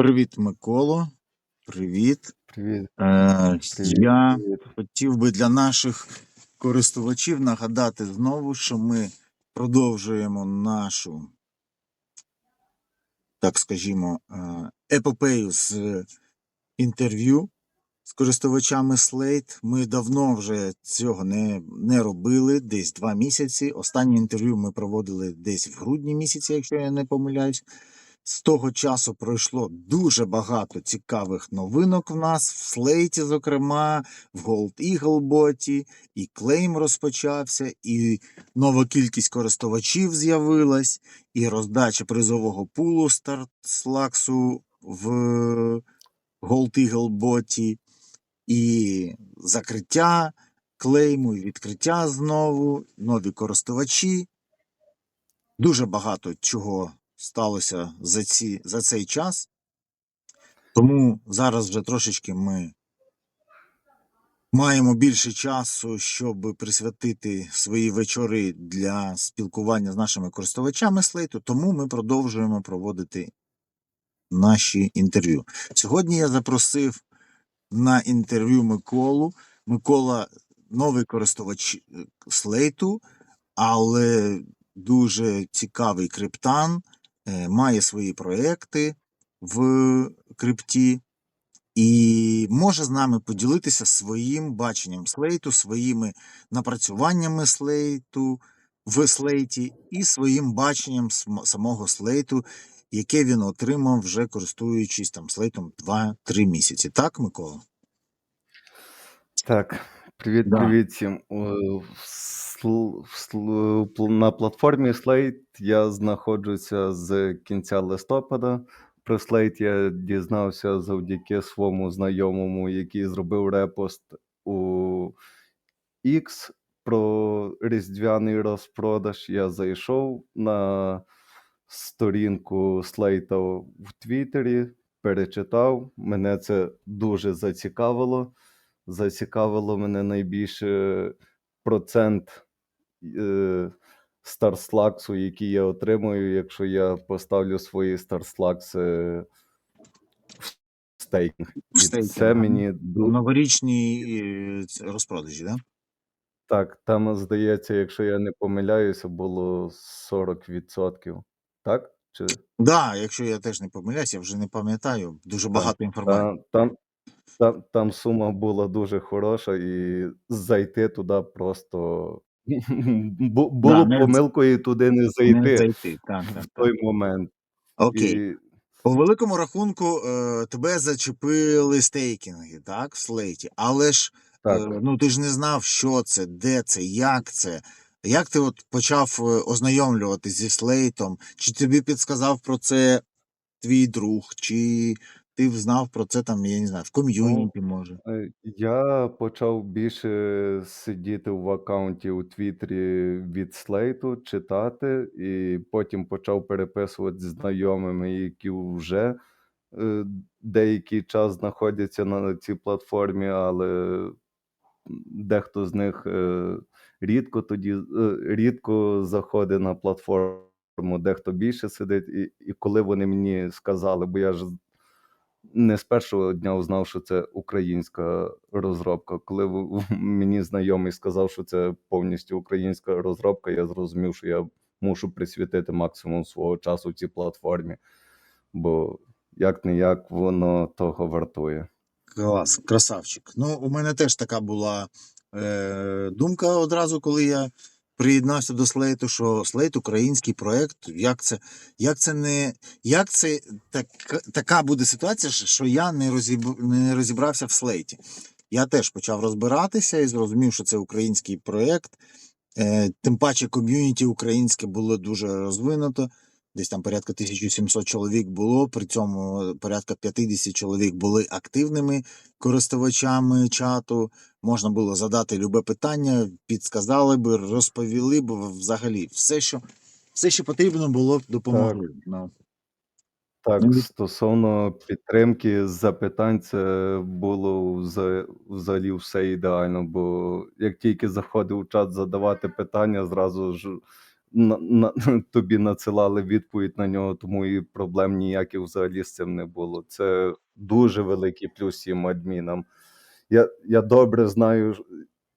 Привіт, Миколо. Привіт. Привіт, Е, привіт, я хотів би для наших користувачів нагадати знову, що ми продовжуємо нашу, так скажімо, е, епопею з інтерв'ю з користувачами Slate. Ми давно вже цього не, не робили, десь два місяці. Останнє інтерв'ю ми проводили десь в грудні місяці, якщо я не помиляюсь. З того часу пройшло дуже багато цікавих новинок в нас в Слейті, зокрема, в Gold Eagle боті, і клейм розпочався, і нова кількість користувачів з'явилась, і роздача призового пулу старт-слаксу в Gold Eagle боті, і закриття клейму, і відкриття знову, нові користувачі. Дуже багато чого сталося за, ці, за цей час. Тому зараз вже трошечки ми маємо більше часу, щоб присвятити свої вечори для спілкування з нашими користувачами слейту. Тому ми продовжуємо проводити наші інтерв'ю. Сьогодні я запросив на інтерв'ю Миколу. Микола новий користувач е, слейту, але дуже цікавий криптан, має свої проекти в крипті і може з нами поділитися своїм баченням слейту, своїми напрацюваннями слейту в слейті і своїм баченням самого слейту, яке він отримав вже користуючись там слейтом 2-3 місяці. Так, Микола? Так, привіт, Да. привіт всім. В сл- в сл- пл- На платформі Slate я знаходжуся з кінця листопада. Про Slate я дізнався завдяки своєму знайомому, який зробив репост у X про різдвяний розпродаж. Я зайшов на сторінку Слейта в Твіттері, перечитав. Мене це дуже зацікавило. Зацікавило мене найбільше процент е, старслаксу, який я отримую, якщо я поставлю свої старслакси в стейкінг. І Стейкінг, це мені новорічній е, розпродажі, да? так, там, здається, якщо я не помиляюся, було 40%. Так? Чи... Да, якщо я теж не помиляюсь, я вже не пам'ятаю. Дуже Так, багато інформації. там, там, там сума була дуже хороша, і зайти туди просто бу- було Да, б не, з- помилкою туди не не зайти зайти. Так, так, в так. той момент. Окей. І По великому рахунку е, тебе зачепили стейкінги, так, в слейті. Але ж так, е, ну ти ж не знав, що це, де це, як це. Як ти от почав е, ознайомлюватися зі слейтом? Чи тобі підсказав про це твій друг, чи ти знав про це там, я не знаю, в ну, ком'юніті, може? е, я почав більше сидіти в аккаунті у Твіттері від Слейту, читати, і потім почав переписувати з знайомими, які вже е, деякий час знаходяться на цій платформі, але дехто з них е, рідко тоді е, рідко заходить на платформу, дехто більше сидить. І, і коли вони мені сказали, бо я ж не з першого дня узнав, що це українська розробка. Коли мені знайомий сказав, що це повністю українська розробка, я зрозумів, що я мушу присвятити максимум свого часу цій платформі, бо як не як воно того вартує. Клас, красавчик. Ну, у мене теж така була е, думка одразу, коли я приєднався до Слейту, що Слейт український проект. Як це, як це не як це так, така буде ситуація, що я не, розіб, не розібрався в Слейті. Я теж почав розбиратися і зрозумів, що це український проєкт. Е, тим паче ком'юніті українське було дуже розвинуто. Десь там порядка 1700 чоловік було, при цьому порядка 50 чоловік були активними користувачами чату. Можна було задати любе питання, підсказали би, розповіли б взагалі все, що все, що потрібно було б Так. Ну, Так, ну, стосовно підтримки запитань, це було взагалі все ідеально, бо як тільки заходив у чат задавати питання, зразу ж на, на, тобі надсилали відповідь на нього, тому і проблем ніяких взагалі з цим не було. Це дуже великий плюс всім адмінам. Я, я добре знаю,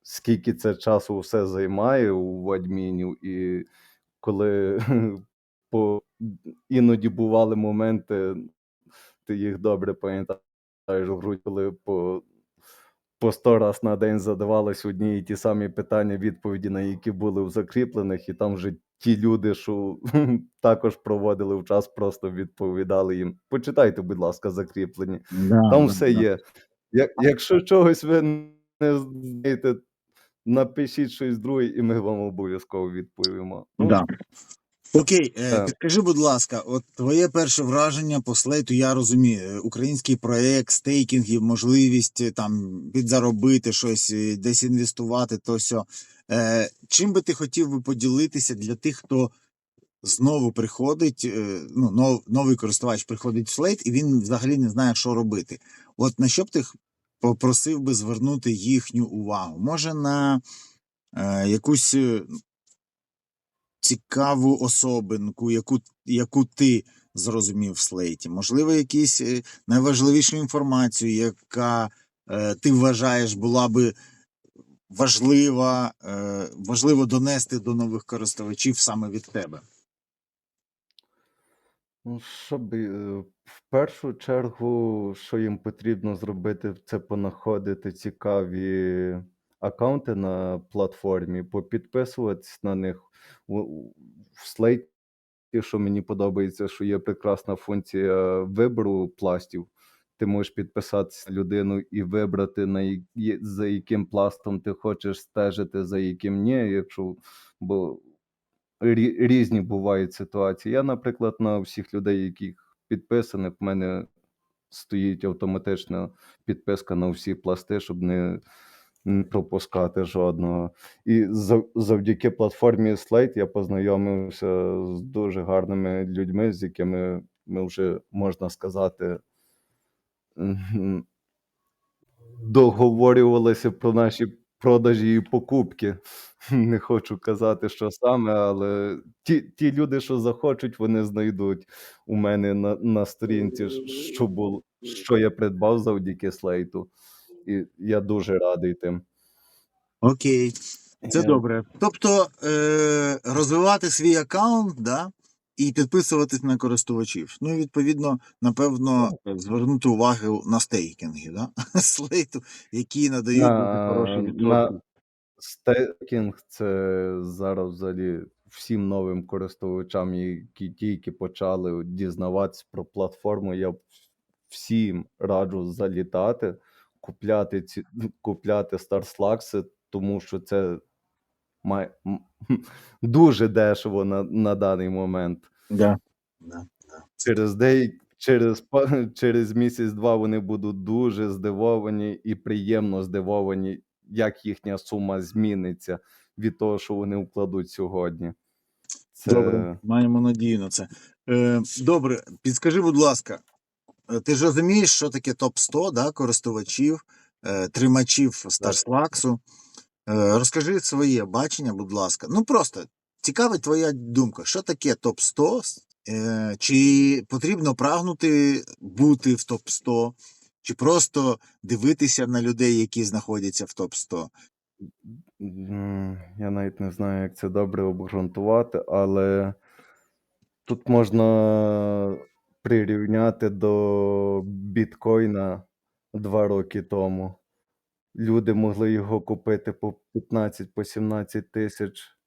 скільки це часу все займає у адмінів, і коли по, іноді бували моменти, ти їх добре пам'ятаєш в грудь, коли по, по 100 раз на день задавались одні і ті самі питання, відповіді на які були в закріплених, і там вже ті люди, що також проводили в час, просто відповідали їм. Почитайте, будь ласка, закріплені. Да, Там да, все да. є. Я, якщо чогось ви не знаєте, напишіть щось друге, і ми вам обов'язково відповімо. Ну, Да. Окей, е, Так. підкажи, будь ласка, от твоє перше враження по слейту, я розумію, е, український проект, стейкінгів, можливість е, там підзаробити щось, е, десь інвестувати, то сьо. Е, чим би ти хотів би поділитися для тих, хто знову приходить, е, ну, нов, новий користувач приходить в слейт, і він взагалі не знає, що робити. От на що б ти х- попросив би звернути їхню увагу? Може, на е, якусь е, цікаву особинку, яку, яку ти зрозумів в слейті. Можливо, якісь е, найважливішу інформацію, яка е, ти вважаєш була би важлива, е, важливо донести до нових користувачів саме від тебе. Ну, щоб е, в першу чергу, що їм потрібно зробити, це понаходити цікаві аккаунти на платформі, попідписуватись на них. В слейті, що мені подобається, що є прекрасна функція вибору пластів. Ти можеш підписатися людину і вибрати, на за яким пластом ти хочеш стежити, за яким ні, якщо бо різні бувають ситуації. Я, наприклад, на всіх людей, яких підписаних, в мене стоїть автоматична підписка на всі пласти, щоб не, не пропускати жодного. І завдяки платформі Slate я познайомився з дуже гарними людьми, з якими ми вже можна сказати. Договорювалися про наші продажі і покупки. Не хочу казати, що саме, але ті, ті люди, що захочуть, вони знайдуть у мене на, на сторінці, що було, що я придбав завдяки слейту. І я дуже радий тим. Окей, це Е, добре. Тобто е, розвивати свій аккаунт, да, і підписуватись на користувачів. Ну і відповідно, напевно, звернути увагу на стейкінги, да? слейту, які надають дуже хороші На, відсотки. на стейкінг це зараз взагалі всім новим користувачам, які тільки почали дізнаватися про платформу. Я всім раджу залітати, купляти ці купляти StarSlacks, тому що це має дуже дешево на, на даний момент. Да. Да. Через деяк... через, через місяць-два вони будуть дуже здивовані і приємно здивовані, як їхня сума зміниться від того, що вони вкладуть сьогодні. Добре, маємо надію на це. Е, добре, підскажи, будь ласка, ти ж розумієш, що таке топ 100 да, користувачів, е, тримачів StarSlax? Е, розкажи своє бачення, будь ласка. Ну просто цікавить твоя думка, що таке топ 100 е, чи потрібно прагнути бути в топ 100 чи просто дивитися на людей, які знаходяться в топ 100 Я навіть не знаю, як це добре обґрунтувати, але тут можна прирівняти до біткоїна два роки тому. Люди могли його купити по 15 по 17 тисяч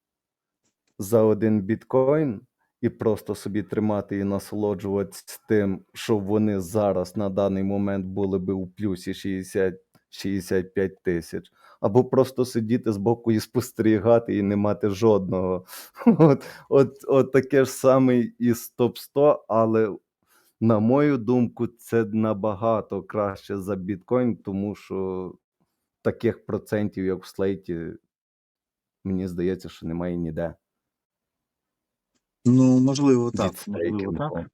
за один біткоін і просто собі тримати і насолоджуватися тим, що вони зараз на даний момент були би у плюсі 60-65 тисяч. Або просто сидіти збоку і спостерігати, і не мати жодного. От, от, от таке ж саме і з топ 100, але на мою думку, це набагато краще за біткоін, тому що таких процентів, як в слейті, мені здається, що немає ніде. Ну, можливо, так. Можливо, так.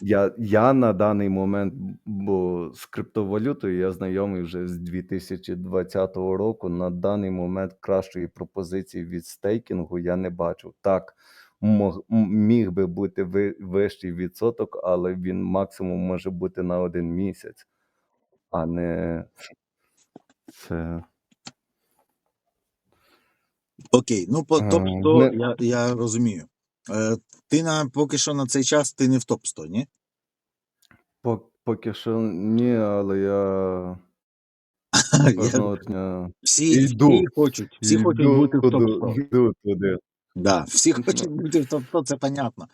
Я, я на даний момент, бо з криптовалютою я знайомий вже з 2020 року. На даний момент кращої пропозиції від стейкінгу я не бачу. Так, міг би бути вищий відсоток, але він максимум може бути на один місяць, а не це. Окей, ну по Е, топ-100 не- я, я розумію. Е, ти на поки що на цей час ти не в топ-100, ні? Поки що ні, але я Я, всі, всі хочуть, всі хочуть йду, бути в топ-100. йду туди. Да, всі хочуть бути в топ-100, це понятно.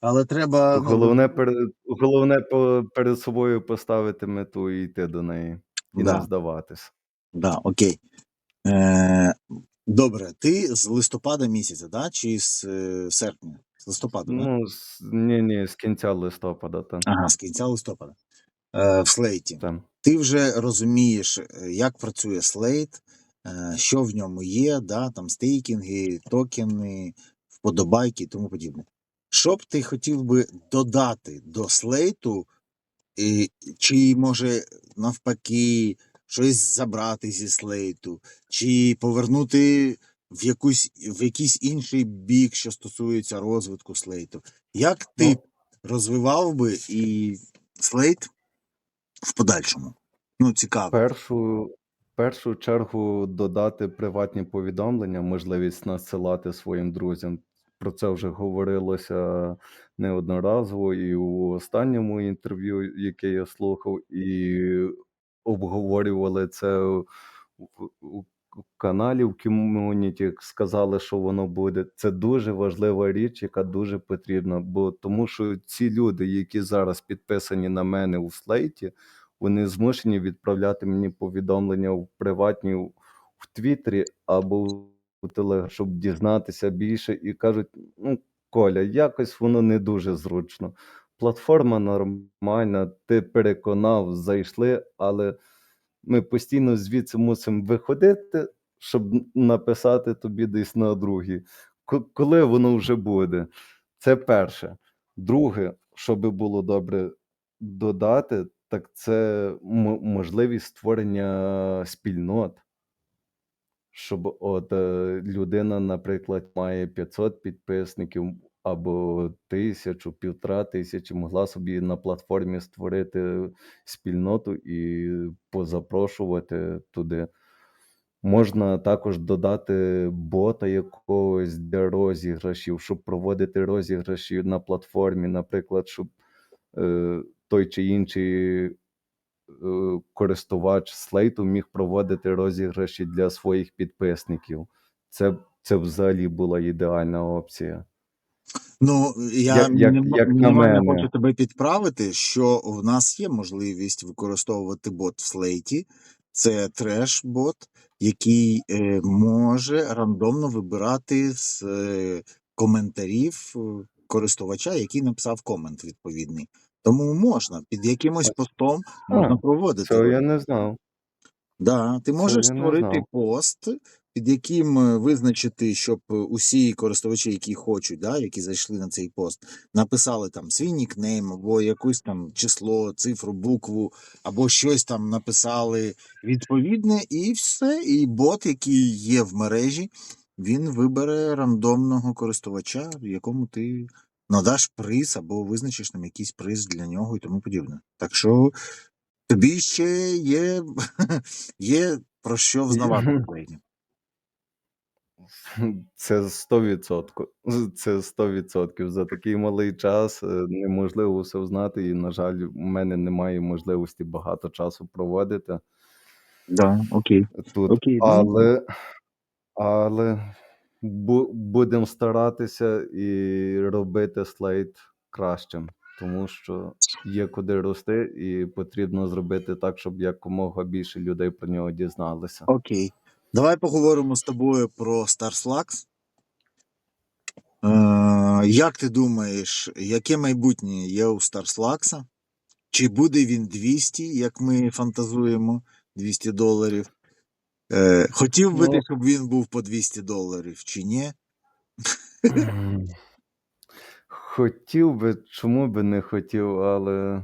Але треба. ну, Головне, перед, головне по- перед собою поставити мету і йти до неї, і Да. не здаватись. Да, окей. Е, добре, ти з листопада місяця, да? чи з е, серпня? З листопада, да? Ну, з, ні, ні, з кінця листопада там. Ага, з кінця листопада. Е, в слейті. там. Ти вже розумієш, е, як працює слейт, е, що в ньому є, да? там стейкінги, токени, вподобайки і тому подібне. Що б ти хотів би додати до слейту, і, чи може навпаки щось забрати зі слейту, чи повернути в, якусь, в якийсь інший бік, що стосується розвитку слейту? Як ти Ну, розвивав би і слейт в подальшому? Ну, цікаво. першу, першу чергу додати приватні повідомлення, можливість надсилати своїм друзям. Про це вже говорилося неодноразово і у останньому інтерв'ю, яке я слухав, і обговорювали це у, каналі в ком'юніті, сказали, що воно буде. Це дуже важлива річ, яка дуже потрібна. Бо тому що ці люди, які зараз підписані на мене у слейті, вони змушені відправляти мені повідомлення в приватні в Твіттері або в Телеграм, щоб дізнатися більше, і кажуть: ну, Коля, якось воно не дуже зручно. Платформа нормальна, ти переконав, зайшли, але ми постійно звідси мусимо виходити, щоб написати тобі десь на другій. Ко- Коли воно вже буде? Це перше. Друге, що би було добре додати, так це можливість створення спільнот. Щоб от е, людина, наприклад, має 500 підписників або тисячу, півтора тисячі, могла собі на платформі створити спільноту і позапрошувати туди. Можна також додати бота якогось для розіграшів, щоб проводити розіграші на платформі, наприклад, щоб е, той чи інший е, користувач слейту міг проводити розіграші для своїх підписників. Це, це взагалі була ідеальна опція. Ну, я Як, як, мінім- як на мене. хочу тебе підправити, що в нас є можливість використовувати бот в слейті. Це треш-бот, який е, може рандомно вибирати з е, коментарів е, користувача, який написав комент відповідний. Тому можна під якимось постом можна проводити. Цього я не знав. Да, ти можеш створити пост, під яким е, визначити, щоб е, усі користувачі, які хочуть, да, які зайшли на цей пост, написали там свій нікнейм, або якусь там число, цифру, букву, або щось там написали відповідне, і все. І бот, який є в мережі, він вибере рандомного користувача, якому ти надаш приз, або визначиш там якийсь приз для нього і тому подібне. Так що тобі ще є, є про що взнавати в Україні. Це 100%. Це 100%. За такий малий час е, неможливо все знати, і, на жаль, у мене немає можливості багато часу проводити Да, окей. тут. Окей, ну Але, але будемо старатися і робити слайд кращим, тому що є куди рости, і потрібно зробити так, щоб якомога більше людей про нього дізналися. окей. Давай поговоримо з тобою про StarSlux. Е, як ти думаєш, яке майбутнє є у StarSlux? Чи буде він 200, як ми фантазуємо, 200 доларів? Е, хотів би ти, Ну, щоб він був по 200 доларів, чи ні? Хотів би, чому би не хотів, але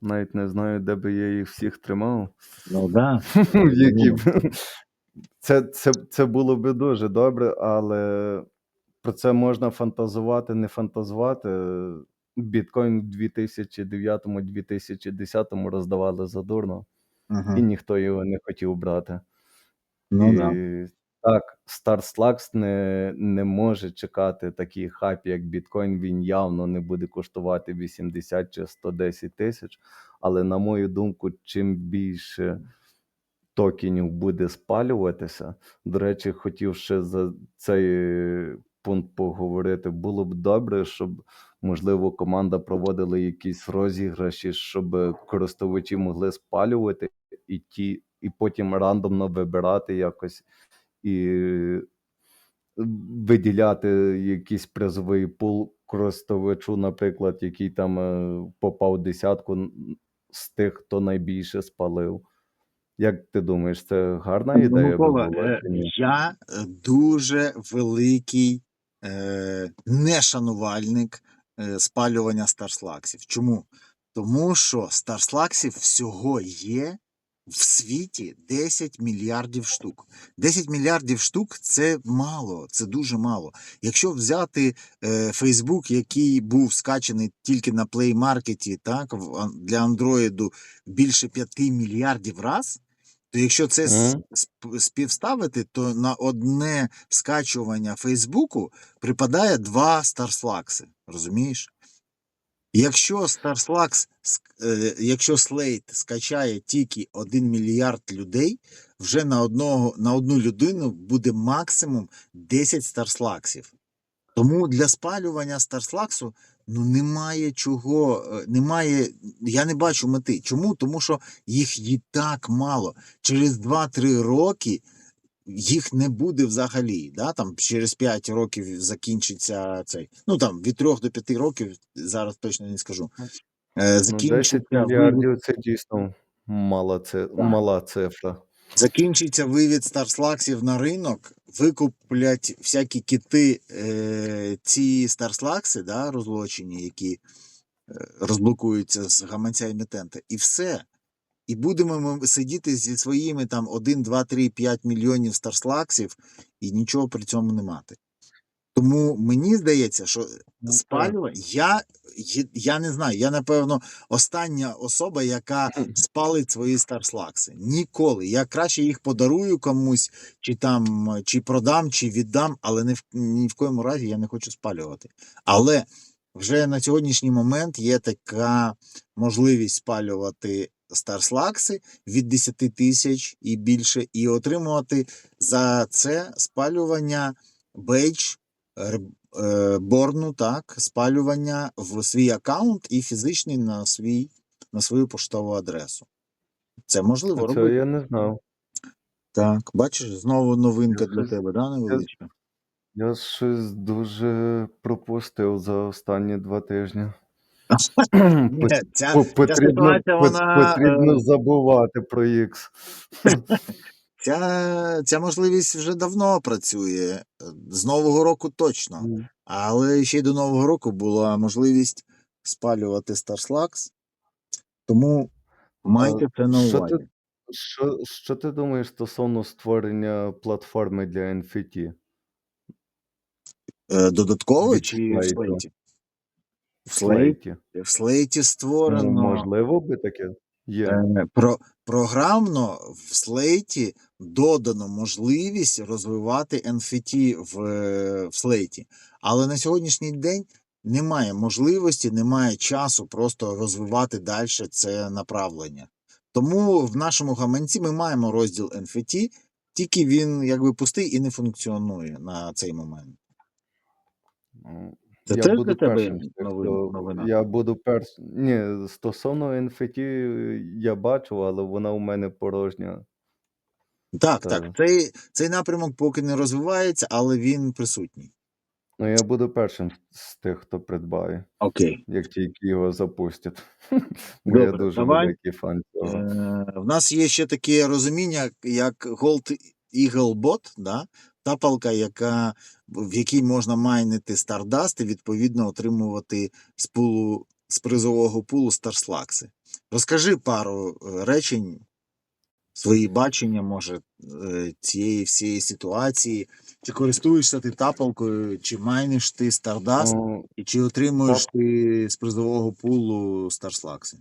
навіть не знаю, де би я їх всіх тримав. Ну да. Які б... це, це, це було би дуже добре, але про це можна фантазувати, не фантазувати. Біткоін в 2009-2010 роздавали задурно, і Угу. ніхто його не хотів брати. Ну да. так, Starslax не, не може чекати такий хайп, як біткоін. Він явно не буде коштувати 80 чи 110 тисяч. Але, на мою думку, чим більше токенів буде спалюватися. До речі, хотів ще за цей пункт поговорити. Було б добре, щоб можливо команда проводила якісь розіграші, щоб користувачі могли спалювати і ті, і потім рандомно вибирати якось і виділяти якийсь призовий пул користувачу, наприклад, який там е, попав десятку з тих, хто найбільше спалив. Як ти думаєш, це гарна Ну, ідея Микола, була е, я е, дуже великий е, нешанувальник е, спалювання старслаксів. Чому? Тому що старслаксів всього є в світі 10 мільярдів штук. 10 мільярдів штук це мало, це дуже мало. Якщо взяти е, Facebook, який був скачаний тільки на Play Market, так, в, для Андроїду більше 5 мільярдів раз, то якщо це співставити, то на одне скачування Фейсбуку припадає два Старслакси. Розумієш? Якщо Starslax, ск- е, якщо Slate скачає тільки 1 мільярд людей, вже на одного на одну людину буде максимум 10 Старслаксів. Тому для спалювання Старслаксу ну немає чого, е, немає. Я не бачу мети. Чому? Тому що їх і так мало. Через 2-3 роки їх не буде взагалі. Да? Там через 5 років закінчиться цей. Ну там від 3 до 5 років, зараз точно не скажу. Е, Ну, 10 мільярдів це дійсно мала, це, Так. мала цифра. закінчиться вивід старслаксів на ринок, викуплять всякі кити е, ці старслакси, да, розлочені, які е, розблокуються з гаманця емітента, і все. І будемо ми сидіти зі своїми там 1, 2, 3, 5 мільйонів старслаксів і нічого при цьому не мати. Тому мені здається, що Ну, спалювання, я, я не знаю, я напевно остання особа, яка спалить свої старслакси. Ніколи. Я краще їх подарую комусь, чи там чи продам, чи віддам, але не в, ні в коєму разі я не хочу спалювати. Але вже на сьогоднішній момент є така можливість спалювати старслакси від 10 тисяч і більше, і отримувати за це спалювання бейдж е, борну, так, спалювання в свій аккаунт і фізичний на свій на свою поштову адресу. Це можливо Це робити. я не знав. Так, бачиш, знову новинка Я для щось- тебе, да, невеличка? Я щось дуже пропустив за останні два тижні. Ні, ця, ця Потрібно, ситуація, вона, потрібно е, забувати про X. ця, ця можливість вже давно працює. е, З Нового року точно. Але ще й до Нового року була можливість спалювати Starslax. Тому майте це на що увазі. ти- Що, що ти думаєш стосовно створення платформи для NFT? Е, Додатково Від чи в? В В слейті, в слейті Ну, створено можливо би таке? Є. е, про, програмно в слейті додано можливість розвивати NFT в, в слейті. Але на сьогоднішній день немає можливості, немає часу просто розвивати далі це направлення. Тому в нашому гаманці ми маємо розділ NFT, тільки він якби пустий і не функціонує на цей момент. Ну, Це я теж буду для тебе першим новин- хто- новина? Я буду перш... Ні, стосовно NFT я бачу, але вона у мене порожня. Так, Та- так. Цей, цей напрямок поки не розвивається, але він присутній. Ну, я буду першим з тих, хто придбає, Окей. як тільки його запустять. Бо я Добре, дуже давай. великий фан цього. Е, в нас є ще таке розуміння, як Gold Eagle Bot, да? Тапалка, яка, в якій можна майнити Stardust і відповідно отримувати з пулу з призового пулу Старслакси. Розкажи пару е, речень, свої бачення, може, е, цієї всієї ситуації. Чи користуєшся ти тапалкою, чи майниш ти О, і чи отримуєш ти з призового пулу Старслакси?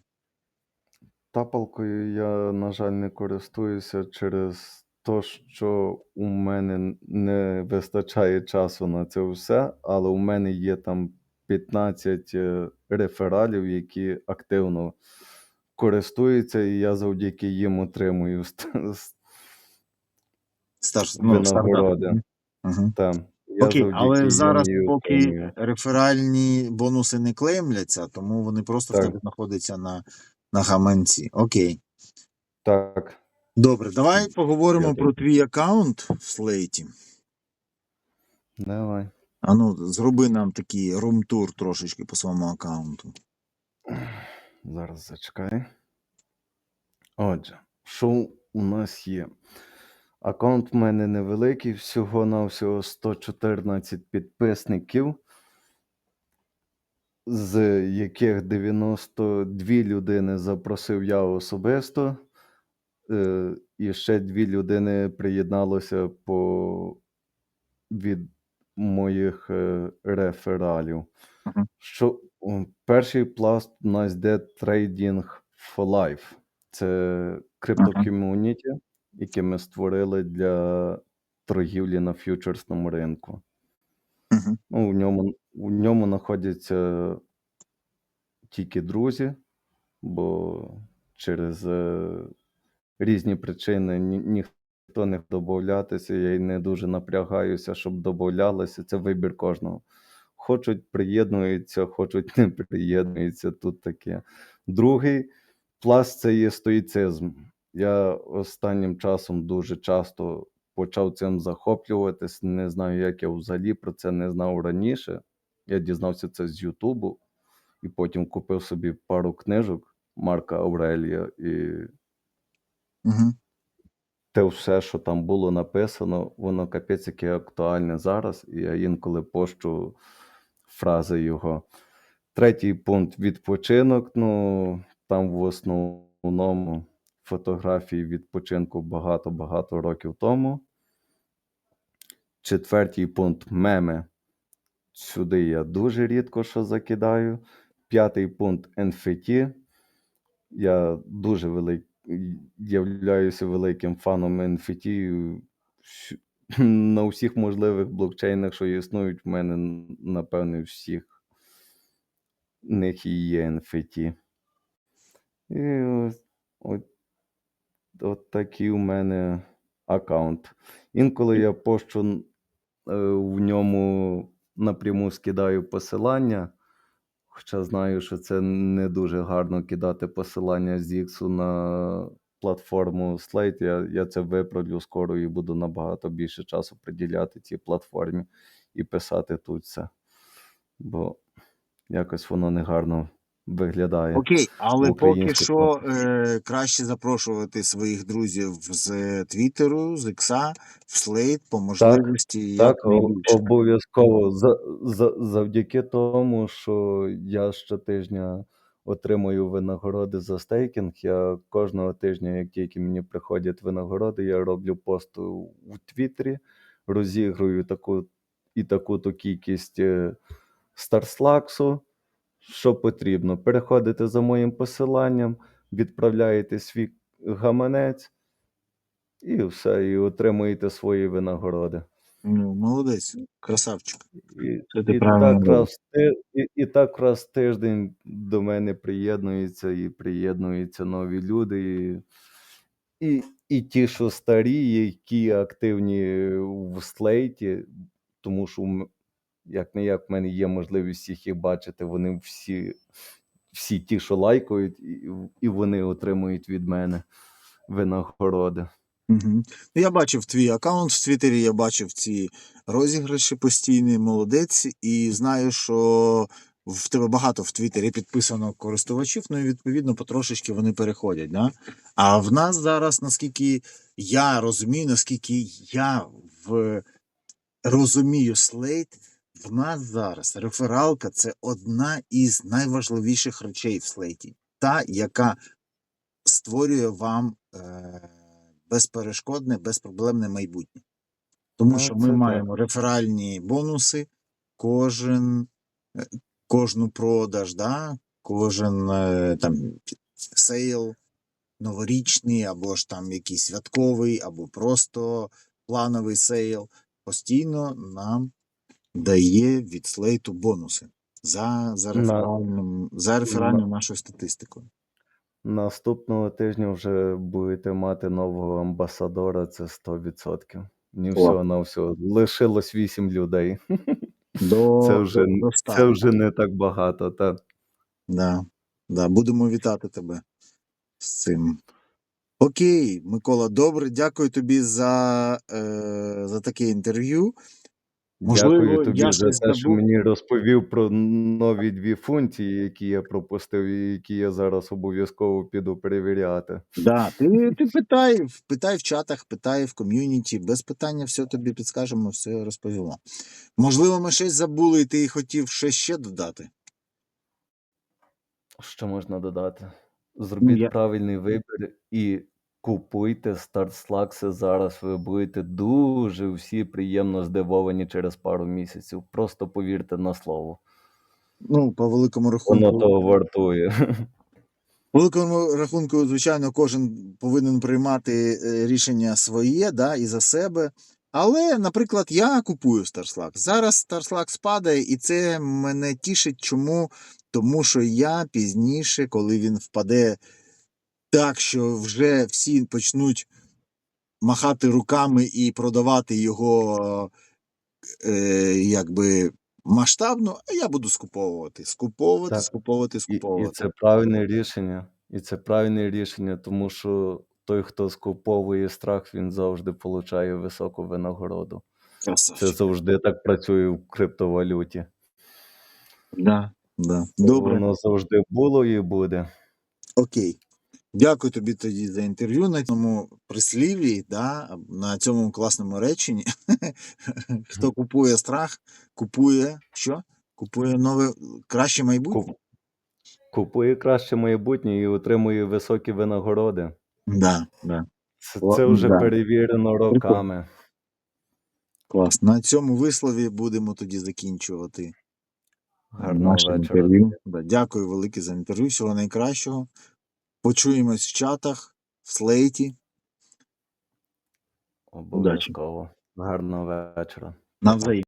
Тапалкою я, на жаль, не користуюся через те, що у мене не вистачає часу на це все, але у мене є там 15 е, рефералів, які активно користуються, і я завдяки їм отримую ст- с- Старс, винагороди. Угу. Там. Я Окей, завдяки але їм зараз її поки отримую. реферальні бонуси не клеймляться, тому вони просто в Так. тебе знаходяться на, на гаманці. Окей. Так, Добре, давай поговоримо Я про твій аккаунт в Слейті. давай. Ану, зроби нам такий рум-тур трошечки по своєму аккаунту. Зараз зачекай. Отже, що у нас є? Аккаунт в мене невеликий, всього-навсього 114 підписників, з яких 92 людини запросив я особисто, е, і ще дві людини приєдналося по від моїх е, рефералів. Мгм. Що перший пласт у нас йде Trading for Life. Це криптоком'юніті, яке ми створили для торгівлі на ф'ючерсному ринку. Угу. Ну, у ньому, у ньому знаходяться тільки друзі, бо через е, різні причини ні, ніхто не додатися, я й не дуже напрягаюся, щоб додавалося. Це вибір кожного. Хочуть приєднуються, хочуть не приєднуються. Тут таке. Другий пласт це є стоїцизм. Я останнім часом дуже часто почав цим захоплюватись. Не знаю, як я взагалі про це не знав раніше. Я дізнався це з Ютубу і потім купив собі пару книжок Марка Аврелія і Угу. те все, що там було написано, воно капець яке актуальне зараз, і я інколи пощу фрази його. Третій пункт відпочинок. Ну, там в основному фотографії відпочинку багато-багато років тому. Четвертий пункт меми. Сюди я дуже рідко що закидаю. П'ятий пункт NFT. Я дуже велик... являюся великим фаном NFT. На усіх можливих блокчейнах, що існують, в мене, напевне, всіх них і є NFT. І ось, от, от такий у мене аккаунт. Інколи я пощу е, в ньому напряму скидаю посилання. Хоча знаю, що це не дуже гарно кидати посилання з X на платформу Slate. Я, я це виправлю скоро і буду набагато більше часу приділяти цій платформі і писати тут все. Бо якось воно не гарно виглядає. Окей, але поки що е, краще запрошувати своїх друзів з Твіттеру, з Ікса, в Слейт по можливості. Так, найбільше. обов'язково. За, за, завдяки тому, що я щотижня отримую винагороди за стейкінг. Я кожного тижня, як тільки мені приходять винагороди, я роблю пост у у Твіттері, розігрую таку і таку-то кількість е, старслаксу. Що потрібно? Переходите за моїм посиланням, відправляєте свій гаманець і все, і отримуєте свої винагороди. Ну, молодець, красавчик. І, Це ти і, правильно так раз, і, і так раз тиждень до мене приєднуються і приєднуються нові люди. І, і, і ті, що старі, які активні в слейті, тому що як не як в мене є можливість всіх їх бачити, вони всі, всі ті, що лайкають, і, вони отримують від мене винагороди. Угу. Я бачив твій аккаунт в Твіттері, я бачив ці розіграші постійні, молодець, і знаю, що в тебе багато в Твіттері підписано користувачів, ну і відповідно потрошечки вони переходять. Да? А в нас зараз, наскільки я розумію, наскільки я в розумію слейт, в нас зараз рефералка це одна із найважливіших речей в слейті, та, яка створює вам е, безперешкодне, безпроблемне майбутнє. Тому Ну, що ми маємо реферальні бонуси, кожен, е, кожну продаж, да? кожен е, там сейл новорічний, або ж там якийсь святковий, або просто плановий сейл, постійно нам дає від слейту бонуси за, за, На- реферальним, за реферальною нашою статистикою. Наступного тижня вже будете мати нового амбасадора, це 100%. Ні всього на всього. Лишилось 8 людей. До, Це вже, до, це вже не так багато. Та. Да, да, будемо вітати тебе з цим. Окей, Микола, добре, дякую тобі за, е, за таке інтерв'ю. Можливо, Дякую тобі я за те, що забув. мені розповів про нові дві функції, які я пропустив, і які я зараз обов'язково піду перевіряти. Да, ти, ти питай, в- питай в чатах, питай в ком'юніті, без питання все тобі підскажемо, все розповімо. Можливо, ми щось забули, і ти хотів щось ще додати. Що можна додати? Зробіть я- правильний вибір і купуйте старт-слакси зараз. Ви будете дуже всі приємно здивовані через пару місяців. Просто повірте на слово. Ну, по великому рахунку. Воно того вартує. По великому рахунку, звичайно, кожен повинен приймати е, рішення своє да, і за себе. Але, наприклад, я купую StarSlack. Зараз StarSlack спадає, і це мене тішить. Чому? Тому що я пізніше, коли він впаде так, що вже всі почнуть махати руками і продавати його е, якби масштабно, а я буду скуповувати, скуповувати, Так. скуповувати, І, і скуповувати. це правильне рішення. І це правильне рішення, тому що той, хто скуповує страх, він завжди получає високу винагороду. Це Красавчик. завжди так працює в криптовалюті. Да, да. Добре. Воно завжди було і буде. Окей. Дякую тобі тоді за інтерв'ю на цьому прислів'ї, да, на цьому класному реченні. Хто купує страх, купує що? Купує нове краще майбутнє. Куп- Купує краще майбутнє і отримує високі винагороди. Да, да. Це, це вже да. перевірено роками. Клас. На цьому вислові будемо тоді закінчувати Гарного вечора. інтерв'ю. Дякую велике за інтерв'ю. Всього найкращого. Почуємось в чатах, в слейті. Обов'язково. Гарного вечора. Навзаєм.